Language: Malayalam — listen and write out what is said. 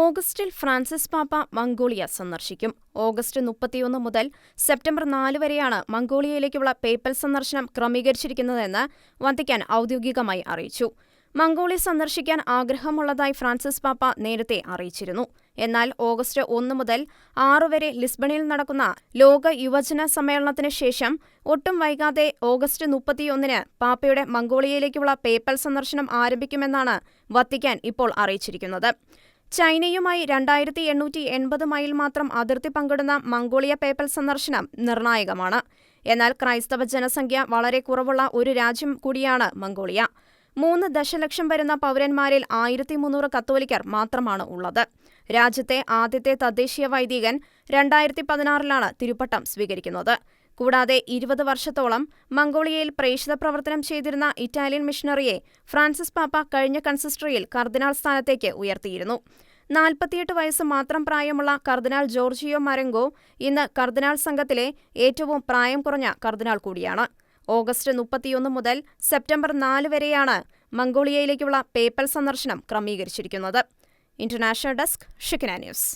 ഓഗസ്റ്റിൽ ഫ്രാൻസിസ് പാപ്പ മംഗോളിയ സന്ദർശിക്കും. ഓഗസ്റ്റ് മുപ്പത്തിയൊന്ന് മുതൽ സെപ്റ്റംബർ നാല് വരെയാണ് മംഗോളിയയിലേക്കുള്ള പേപ്പൽ സന്ദർശനം ക്രമീകരിച്ചിരിക്കുന്നതെന്ന് വത്തിക്കാൻ ഔദ്യോഗികമായി അറിയിച്ചു. മംഗോളിയ സന്ദർശിക്കാൻ ആഗ്രഹമുള്ളതായി ഫ്രാൻസിസ് പാപ്പ നേരത്തെ അറിയിച്ചിരുന്നു. എന്നാൽ ഓഗസ്റ്റ് ഒന്ന് മുതൽ ആറ് വരെ ലിസ്ബണിൽ നടക്കുന്ന ലോക യുവജന സമ്മേളനത്തിന് ശേഷം ഒട്ടും വൈകാതെ ഓഗസ്റ്റ് മുപ്പത്തിയൊന്നിന് പാപ്പയുടെ മംഗോളിയയിലേക്കുള്ള പേപ്പൽ സന്ദർശനം ആരംഭിക്കുമെന്നാണ് വത്തിക്കാൻ ഇപ്പോൾ അറിയിച്ചിരിക്കുന്നത്. ചൈനയുമായി രണ്ടായിരത്തി എണ്ണൂറ്റി എൺപത് മൈൽ മാത്രം അതിർത്തി പങ്കിടുന്ന മംഗോളിയ പേപ്പൽ സന്ദർശനം നിർണായകമാണ്. എന്നാൽ ക്രൈസ്തവ ജനസംഖ്യ വളരെ കുറവുള്ള ഒരു രാജ്യം കൂടിയാണ് മംഗോളിയ. മൂന്ന് ദശലക്ഷം വരുന്ന പൗരന്മാരിൽ ആയിരത്തി മുന്നൂറ് കത്തോലിക്കർ മാത്രമാണ് ഉള്ളത്. രാജ്യത്തെ ആദ്യത്തെ തദ്ദേശീയ വൈദികൻ രണ്ടായിരത്തി പതിനാറിലാണ് തിരുപ്പട്ടം സ്വീകരിക്കുന്നത്. കൂടാതെ ഇരുപത് വർഷത്തോളം മംഗോളിയയിൽ പ്രേക്ഷിത പ്രവർത്തനം ചെയ്തിരുന്ന ഇറ്റാലിയൻ മിഷണറിയെ ഫ്രാൻസിസ് പാപ്പ കഴിഞ്ഞ കൺസിസ്റ്ററിയിൽ കർദിനാൾ സ്ഥാനത്തേക്ക് ഉയർത്തിയിരുന്നു. നാൽപ്പത്തിയെട്ട് വയസ്സ് മാത്രം പ്രായമുള്ള കർദിനാൾ ജോർജിയോ മരങ്കോ ഇന്ന് കർദിനാൾ സംഘത്തിലെ ഏറ്റവും പ്രായം കുറഞ്ഞ കർദിനാൾ കൂടിയാണ്. ഓഗസ്റ്റ് മുപ്പത്തിയൊന്ന് മുതൽ സെപ്റ്റംബർ നാല് വരെയാണ് മംഗോളിയയിലേക്കുള്ള പേപ്പൽ സന്ദർശനം ക്രമീകരിച്ചിരിക്കുന്നത്. ഇന്റർനാഷണൽ ഡെസ്ക് ഷിക്കന ന്യൂസ്.